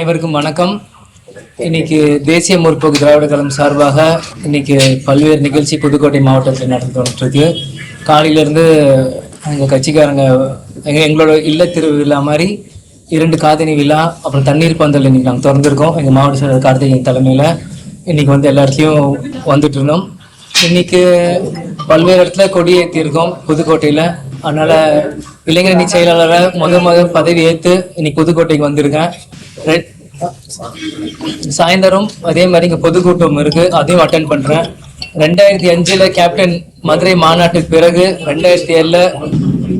அனைவருக்கும் வணக்கம். இன்னைக்கு தேசிய முற்போக்கு திராவிட கழகம் சார்பாக இன்னைக்கு பல்வேறு நிகழ்ச்சி புதுக்கோட்டை மாவட்டத்தில் நடந்துட்டு இருக்கு காலையிலேருந்து எங்கள் கட்சிக்காரங்க எங்கள் எங்களோட இல்ல திருவிழா மாதிரி இரண்டு காதணி விழா அப்புறம் தண்ணீர் பந்தல் இன்னைக்கு நாங்கள் திறந்திருக்கோம் எங்கள் மாவட்ட செயலர் கார்த்திகேயன் தலைமையில் இன்னைக்கு வந்து எல்லாத்தையும் வந்துட்டு இருந்தோம். இன்னைக்கு பல்வேறு இடத்துல கொடி புதுக்கோட்டையில். அதனால இளைஞரணி செயலாளரை முதல் முதல் பதவி ஏற்று இன்னைக்கு புதுக்கோட்டைக்கு வந்திருக்கேன். சாயந்தரம் அதே மாதிரி இங்க பொதுக்கூட்டம் இருக்கு. அதையும் அட்டன் பண்றேன். ரெண்டாயிரத்தி அஞ்சுல கேப்டன் மதுரை மாநாட்டுக்கு பிறகு ரெண்டாயிரத்தி ஏழுல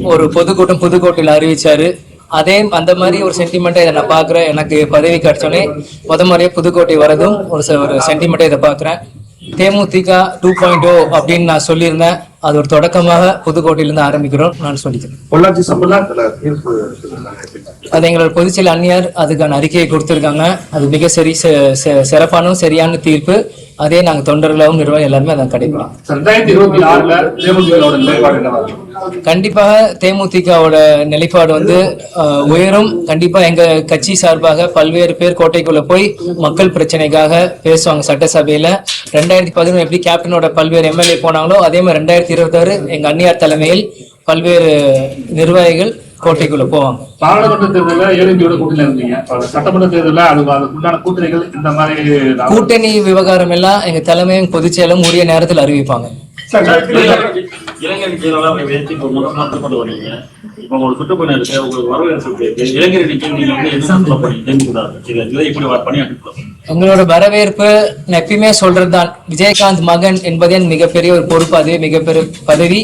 ஒரு பொதுக்கூட்டம் புதுக்கோட்டையில் அறிவிச்சாரு. அதே அந்த மாதிரி ஒரு சென்டிமெண்ட்டை இதை நான் பார்க்குறேன். எனக்கு பதவி கிடைச்சோன்னே முத முறையே புதுக்கோட்டை வரதும் ஒரு ச- ஒரு சென்டிமெண்ட்டை இதை பார்க்குறேன். தேமுதிக டூ பாயிண்ட் ஓ அப்படின்னு நான் சொல்லியிருந்தேன். அது ஒரு தொடக்கமாக புதுக்கோட்டையிலேருந்து ஆரம்பிக்கிறோம். நான் சொல்லிக்கிறேன். பொள்ளாச்சி சம்பளத்துல தீர்ப்பு அது எங்களோட பொதுச்செயல் அந்நியார் அதுக்கான அறிக்கையை கொடுத்துருக்காங்க. அது மிக சரி சிறப்பான சரியான தீர்ப்பு. அதே நாங்கள் தொண்டர்களாகவும் நிர்வாகம் எல்லாருமே அதை கடைபிடிக்கிறோம். ரெண்டாயிரத்தி இருபத்தி ஆறுல தேமுதிகளோட நிலைப்பாடு என்னவா? இருக்கும்? கண்டிப்பாக தேமுதிகவோட நிலைப்பாடு வந்து உயரும். கண்டிப்பா எங்க கட்சி சார்பாக பல்வேறு பேர் கோட்டைக்குள்ள போய் மக்கள் பிரச்சனைக்காக பேசுவாங்க சட்டசபையில. ரெண்டாயிரத்தி பதினொன்று எப்படி கேப்டனோட பல்வேறு எம்எல்ஏ போனாங்களோ அதே மாதிரி ரெண்டாயிரத்தி இருபத்தாறு எங்க அந்நியார் தலைமையில் பல்வேறு நிர்வாகிகள் கோட்டைக்குள்ள போவாங்க. பாராளுமன்ற தேர்தலில் ஏடிஎம்கேயோட கூட்டணியில இருந்தீங்க. சட்டமன்ற தேர்தலில் அது அதுக்குண்டான கூட்டணிகள் இந்த மாதிரி கூட்டணி விவகாரம் எல்லாம் எங்க தலைமையும் பொதுச்செயலும் உரிய நேரத்தில் அறிவிப்பாங்க. இளைஞர் உங்களுக்கு வரவேற்பு நான் எப்பயுமே சொல்றதுதான். விஜயகாந்த் மகன் என்பதே மிகப்பெரிய ஒரு பொறுப்பு. அதுவே மிகப்பெரிய பதவி.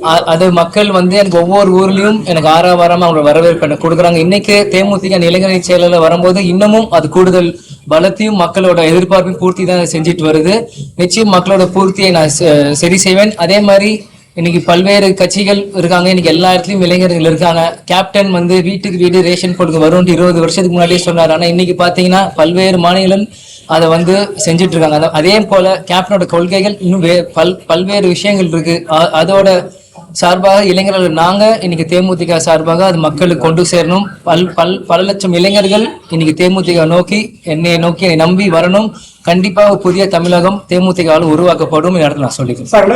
அது மக்கள் வந்து எனக்கு ஒவ்வொரு ஊர்லயும் எனக்கு ஆறாவாரமா அவங்க வரவேற்பு எனக்கு கொடுக்குறாங்க. இன்னைக்கு தேமுதிக இளைஞரணி செயலில் வரும்போது இன்னமும் அது கூடுதல் பலத்தையும் மக்களோட எதிர்பார்ப்பையும் பூர்த்தி தான் செஞ்சுட்டு வருது. நிச்சயம் மக்களோட பூர்த்தியை நான் செ- சரி செய்வேன். அதே மாதிரி இன்னைக்கு பல்வேறு கட்சிகள் இருக்காங்க. இன்னைக்கு எல்லா இடத்துலயும் இளைஞர்கள் இருக்காங்க. கேப்டன் வந்து வீட்டுக்கு வீடு ரேஷன் கொடுக்க வரும்னு இருபது வருஷத்துக்கு முன்னாடியே சொன்னார். ஆனா இன்னைக்கு பாத்தீங்கன்னா பல்வேறு மாநிலம் அதை வந்து செஞ்சுட்டு இருக்காங்க. அதே போல கேப்டனோட கொள்கைகள் இன்னும் வே- பல் பல்வேறு விஷயங்கள் இருக்கு. அதோட சார்பாக இளைஞர்கள் நாங்க இன்னைக்கு தேமுதிக சார்பாக அது மக்களுக்கு கொண்டு சேரணும். பல் பல் பல லட்சம் இளைஞர்கள் இன்னைக்கு தேமுதிக நோக்கி என்னை நோக்கி என்னை நம்பி வரணும். கண்டிப்பா ஒரு புதிய தமிழகம் தேமுதிகவால் உருவாக்கப்படும் இடத்துல நான் சொல்லிக்கிறேன். சார்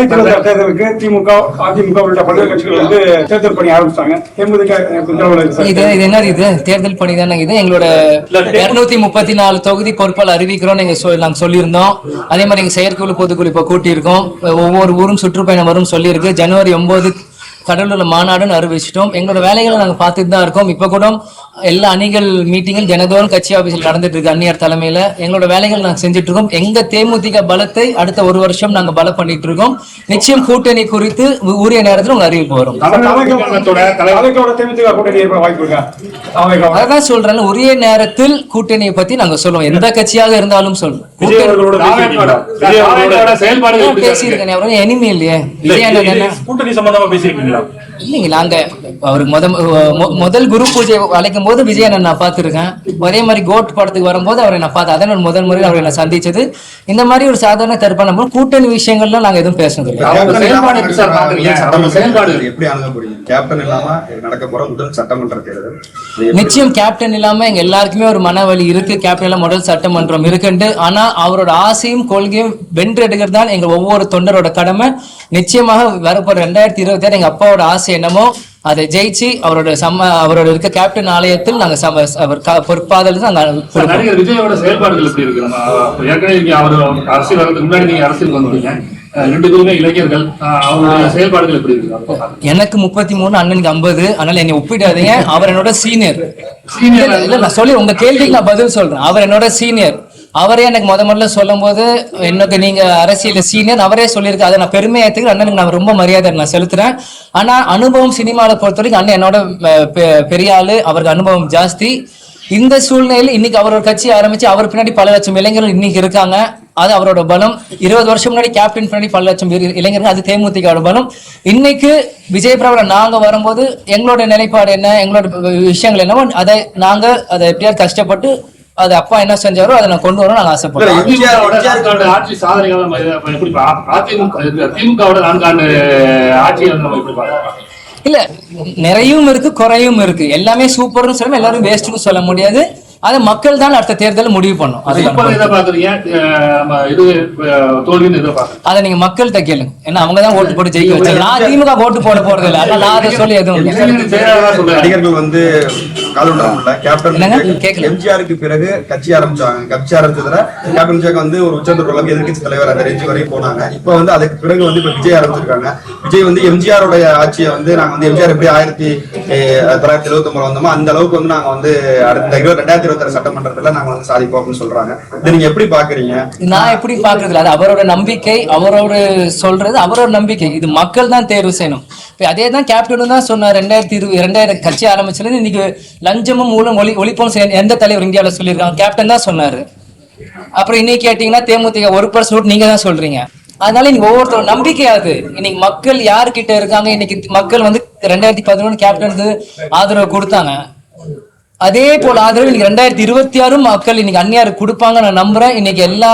தேர்தலுக்கு திமுக அதிமுக உள்ளிட்ட பல்வேறு கட்சிகள் வந்து தேர்தல் பணி ஆரம்பிச்சாங்க தேமுதிக பின்னால் இருக்கு சார். இது இது என்ன இது? தேர்தல் பணி தானே இது? எங்களோட இருநூத்தி முப்பத்தி நாலு தொகுதி பொறுப்பால் அறிவிக்கிறோம் நீங்க சொல் நாங்க சொல்லியிருந்தோம். அதே மாதிரி எங்க செயற்குழு பொதுக்குழு இப்போ கூட்டியிருக்கோம். ஒவ்வொரு ஊரும் சுற்றுப்பயணம் வரும் சொல்லியிருக்கு. ஜனவரி ஒன்பது கடலூர்ல மாநாடுன்னு அறிவிச்சிட்டோம். எங்களோட வேலைகளை நாங்க பார்த்துட்டு தான் இருக்கோம். இப்போ கூட எல்லா அணிகள் மீட்டிங்கில் தினதோறும் கட்சி ஆபீஸில் நடந்துட்டு இருக்கு அந்நியர் தலைமையில. எங்களோட வேலைகள் நாங்க செஞ்சுட்டு இருக்கோம். எங்க தேமுதிக பலத்தை அடுத்த ஒரு வருஷம் நாங்க பலம் பண்ணிட்டு இருக்கோம். நிச்சயம் கூட்டணி குறித்து உரிய நேரத்தில் உங்க அறிவிப்பு வரும். கூட்டணி அதான் சொல்றேன் உரிய நேரத்தில் கூட்டணியை பத்தி நாங்க சொல்லுவோம். எந்த கட்சியாக இருந்தாலும் சொல்லுவோம். இருக்கு? பேசியிருக்கேன் எனிமி இல்லையே. கூட்டணி சம்பந்தமா பேசியிருக்கீங்களா இல்லைங்க நாங்க அவருக்கு முத முதல் குரு பூஜை அழைக்கும் போது விஜய் அண்ணன் நான் பார்த்திருக்கேன். அதே மாதிரி கோட் படத்துக்கு வரும்போது அவரை நான் பார்த்தேன். அதான் நான் முதல் முறையில் அவரை நான் சந்திச்சது. இந்த மாதிரி ஒரு சாதாரண தருப்பான போது கூட்டணி விஷயங்கள்ல நாங்க எதுவும் பேசுனது நிச்சயம் கேப்டன் இல்லாம எங்க எல்லாருக்குமே ஒரு மனவலி இருக்கு. கேப்டன் எல்லாம் முதல் சட்டமன்றம் இருக்குண்டு ஆனா அவரோட ஆசையும் கொள்கையும் வென்றெடுக்கிறது தான் எங்க ஒவ்வொரு தொண்டரோட கடமை. நிச்சயமாக வரப்போற ரெண்டாயிரத்தி இருபத்தி ஆறு எங்க அப்பாவோட ஆசை என்னமோ அதை ஜெயிச்சு அவரோட சம்ம அவரோட இருக்க கேப்டன் ஆலயத்தில் நாங்க சம அவர் பொறுப்பாதல் நாங்க. நடிகர் விஜயோட செயல்பாடுகள் எப்படி இருக்கு? ஏற்கனவே அவர் அரசியல் வரதுக்கு முன்னாடி நீங்க அரசியல் இருக்கு? எனக்கு முப்பத்தி மூணு அண்ணனுக்கு ஐம்பது. அதனால என்னை ஒப்பிடாதீங்க. அவர் என்னோட சீனியர் இல்ல நான் சொல்லி உங்க கேள்விக்கு நான் பதில் சொல்றேன். அவர் என்னோட சீனியர் அவரே எனக்கு முத முதல்ல சொல்லும் போது எனக்கு நீங்க அரசியல் சீனியர் அவரே சொல்லியிருக்கு அதை நான் பெருமையாக ஏத்துக்கிறேன். அண்ணனுக்கு நான் ரொம்ப மரியாதை நான் செலுத்துறேன். ஆனா அனுபவம் சினிமாவில் பொறுத்த வரைக்கும் அண்ணன் என்னோட பெ- பெரிய ஆளு. அவருக்கு அனுபவம் ஜாஸ்தி. இந்த சூழ்நிலையில் இன்னைக்கு அவர் ஒரு கட்சி ஆரம்பிச்சு அவர் பின்னாடி பல லட்சம் இளைஞர்கள் இன்னைக்கு இருக்காங்க. அது அவரோட பலம். இருபது வருஷம் முன்னாடி கேப்டன் பின்னாடி பல லட்சம் இரு- இளைஞர்கள் அது தேமுதிகோட பலம். இன்னைக்கு விஜய் பிரபல நாங்க வரும்போது எங்களோட நிலைப்பாடு என்ன? எங்களோட விஷயங்கள் என்னவோ அதை நாங்க அதை எப்படியாவது கஷ்டப்பட்டு அது அப்பா என்ன செஞ்சாரோ அதை நான் கொண்டு வரணும் நாங்க ஆசைப்படுறோம் ஆட்சி சாதனைகளை இல்ல நிறையும் இருக்கு குறையும் இருக்கு. எல்லாமே சூப்பர்னு சொல்ல எல்லாரும் வேஸ்ட்னு சொல்ல முடியாது. அதை மக்கள் தான் அடுத்த தேர்தல் முடிவு பண்ணும். அது அதை நீங்க மக்கள்கிட்ட கேளுங்க. ஏன்னா அவங்க தான் ஓட்டு போட்டு ஜெயிக்க வச்சாங்க. நான் திமுக ஓட்டு போட போறது இல்லை. அதனால நான் அதை சொல்லி எதுவும் நடிகர்கள் வந்து. எம்ஜிஆருக்கு பிறகு கட்சி ஆரம்பிச்சாங்க. கட்சி ஆரம்பிச்சதுல கேப்டன் வந்து ஒரு உச்சந்தூர் அளவுக்கு எதிர்க்கட்சி தலைவர் அந்த ரேஞ்சு வரையும் போனாங்க. இப்போ வந்து அதுக்கு பிறகு வந்து இப்ப விஜய் ஆரம்பிச்சிருக்காங்க. விஜய் வந்து எம்ஜிஆருடைய ஆட்சியை வந்து நாங்க வந்து எம்ஜிஆர் எப்படி ஆயிரத்தி தொள்ளாயிரத்தி எழுபத்தி வந்தோமோ அந்த அளவுக்கு வந்து நாங்க வந்து அடுத்த இருபது ரெண்டாயிரத்தி இருபத்தி சட்டமன்றத்துல நாங்க வந்து சாதிப்போம் அப்படின்னு சொல்றாங்க. இதை நீங்க எப்படி பாக்குறீங்க? நான் எப்படி பாக்குறது? இல்ல அது அவரோட நம்பிக்கை அவரோட சொல்றது அவரோட நம்பிக்கை. இது மக்கள் தான் தேர்வு செய்யணும். இப்ப அதே தான் கேப்டனும் தான் சொன்னார். ரெண்டாயிரத்தி இருபது ரெண்டாயிரம் கட்சி ஆரம்பிச்சதுல இன்னைக்கு லஞ்சமும் மூலம் ஒளி ஒழிப்போம் எந்த தலைவர் இந்தியாவில் சொல்லியிருக்காங்க? கேப்டன் தான் சொன்னாரு. அப்புறம் இன்னைக்கு கேட்டிங்கன்னா தேமுதிக ஒரு பர்சன்ட் நீங்க தான் சொல்றீங்க. அதனால நீங்க ஒவ்வொருத்தரும் நம்பிக்கை அது. இன்னைக்கு மக்கள் யாருக்கிட்ட இருக்காங்க? இன்னைக்கு மக்கள் வந்து ரெண்டாயிரத்தி பதினொன்று கேப்டனுக்கு ஆதரவு கொடுத்தாங்க. அதே போல ஆதரவு இன்னைக்கு ரெண்டாயிரத்தி இருபத்தி ஆறும் மக்கள் இன்னைக்கு அந்நியார் கொடுப்பாங்க. நான் நம்புறேன். இன்னைக்கு எல்லா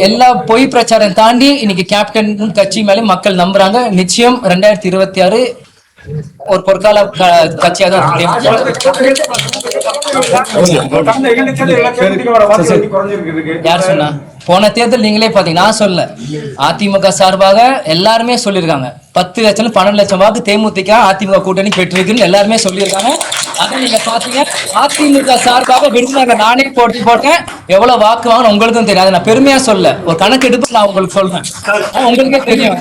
எல்லா பொய் பிரச்சாரம் தாண்டி இன்னைக்கு கேப்டன் கட்சி மேல மக்கள் நம்புறாங்க. நிச்சயம் ரெண்டாயிரத்தி இருபத்தி ஆறு ஒரு பொற்கால க- கட்சியா தான் யார் சொன்னா? போன தேர்தல் நீங்களே பாத்தீங்க நான் சொல்ல அதிமுக சார்பாக எல்லாருமே சொல்லியிருக்காங்க. பத்து லட்சம் பன்னெண்டு லட்சம் வாக்கு தேமுதிக அதிமுக கூட்டணி பெற்றிருக்குன்னு எல்லாருமே சொல்லியிருக்காங்க. அதை நீங்க பாத்தீங்க? அதிமுக சார்பாக விருதுநகர் நானே போட்டி போட்டேன். எவ்வளவு வாக்கு வாங்க உங்களுக்கும் தெரியாது. நான் பெருமையா சொல்ல ஒரு கணக்கு எடுப்பு நான் உங்களுக்கு சொல்றேன். உங்களுக்கே தெரியும்.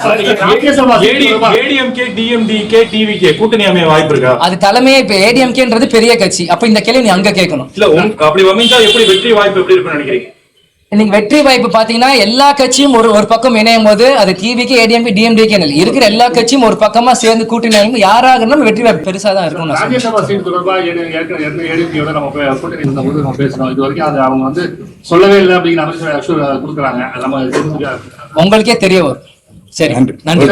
கூட்டணி அமைய வாய்ப்பு இருக்கா அது தலைமையே இப்ப ஏடிஎம்கேன்றது பெரிய கட்சி. அப்ப இந்த கேள்வி நீ அங்க கேட்கணும். இல்ல அப்படி அமைஞ்சா எப்படி வெற்றி வாய்ப்பு எப்படி இருக்குன்னு நினைக்கிறீங்க? இன்னைக்கு வெற்றி வாய்ப்பு பாத்தீங்கன்னா எல்லா கட்சியும் ஒரு ஒரு பக்கம் இணையும் போது அது டிவிக்கு ஏடிஎம்பி டிஎம்டிக்கு இருக்கிற எல்லா கட்சியும் ஒரு பக்கமா சேர்ந்து கூட்டணி யாராக இருந்தாலும் வெற்றி வாய்ப்பு பெருசா தான் இருக்கும். ராஜ்யசபா சீட் நம்ம போய் கூட்டணி இருந்த போது நம்ம பேசுறோம். இது வரைக்கும் அது அவங்க வந்து சொல்லவே இல்லை அப்படிங்கிற அமைச்சர் கொடுக்குறாங்க. உங்களுக்கே தெரிய வரும். சரி. நன்றி.